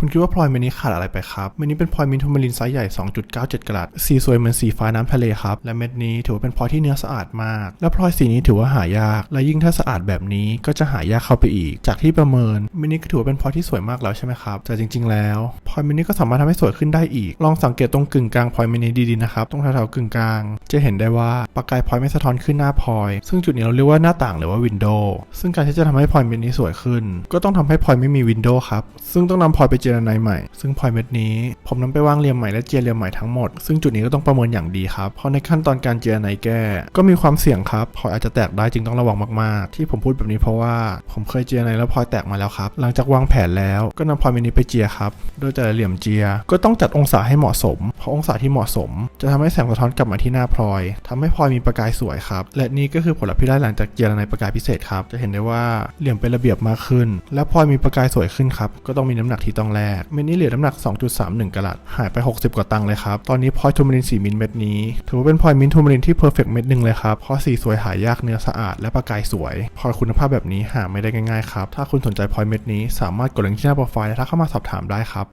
คุณคิดว่าพลอยเม็ดนี้ขาดอะไรไปครับเม็ดนี้เป็นพลอยมินทูมารินไซส์ใหญ่ 2.97 กรัตสีสวยเหมือนสีฟ้าน้ำทะเลครับ และเม็ดนี้ถือว่าเป็นพลอยที่เนื้อสะอาดมาก และพลอยสีนี้ถือว่าหายาก และยิ่งถ้าสะอาดแบบนี้ก็จะหายากเข้าไปอีก จากที่ประเมินเม็ดนี้ก็ถือว่าเป็นพลอยที่สวยมากแล้วใช่ไหมครับแต่จริง ๆ แล้วพลอยเม็ดนี้ก็สามารถทำให้สวยขึ้นได้อีก ลองสังเกตตรงกึ่งกลางพลอยเม็ดนี้ดีๆนะครับตรงแถวๆกึ่งกลาง จะเห็นได้ว่าประกายพลอยไม่สะท้อนขึ้นหน้าพลอย ซึ่งจุดนี้เราเรียกว่าหน้าต่างหรือว่าวินโดว์ซึ่งการที่จะทำให้พลอยเมนี้สวยขึ้น ก็ต้องทำให้พลอยไม่มีวินโดว์ครับซึ่งต้องนำพลอยไปเจรไนใหม่ ซึ่งพลอยเม็ดนี้ ผมนำไปวางเรียงใหม่และเจียเรียงใหม่ทั้งหมด ซึ่งจุดนี้ก็ต้องประเมินอย่างดีครับ เพราะในขั้นตอนการเจียไนแก้ ก็มีความเสี่ยงครับพลอยอาจจะแตกได้จึงต้องระวังมากๆ ที่ผมพูดแบบนี้เพราะว่าผมเคยเจียไนแล้วพลอยแตกมาแล้วครับ หลังจากวางแผนแล้วก็นำพลอยเม็ดนี้ไปเจียครับ โดยแต่ละเหลี่ยมเจีย ก็ต้องจัดองศาให้เหมาะสม เพราะองศาที่เหมาะสม จะทำให้แสงสะท้อนกลับมาที่หน้าพลอยทำให้พลอยมีประกายสวยครับ และนี่ก็คือผลลัพธ์ที่ได้หลังจากเจียในประกายพิเศษครับ จะเห็นได้ว่าเหลี่ยมเป็นระเบียบมากขึ้น และพลอยมีประกายสวยขึ้นครับ ก็ต้องมีน้ำหนักที่ต้องแลกเม็ดนี้เหลือน้ำหนัก 2.31กะรัตหายไป 60 กว่าตังค์เลยครับ ตอนนี้พลอยทูมาริน4มิลเม็ดนี้ถือว่าเป็นพลอยมินทูมารินที่เพอร์เฟกต์เม็ดหนึ่งเลยครับ เพราะสีสวยหายากเนื้อสะอาดและประกายสวยพลอยคุณภาพแบบนี้หาไม่ได้ง่ายๆครับ ถ้าคุณสนใจพลอยเม็ดนี้สามารถกดลิงก์ที่หน้าโปรไฟล์และทักเข้ามาสอบถามได้ครับ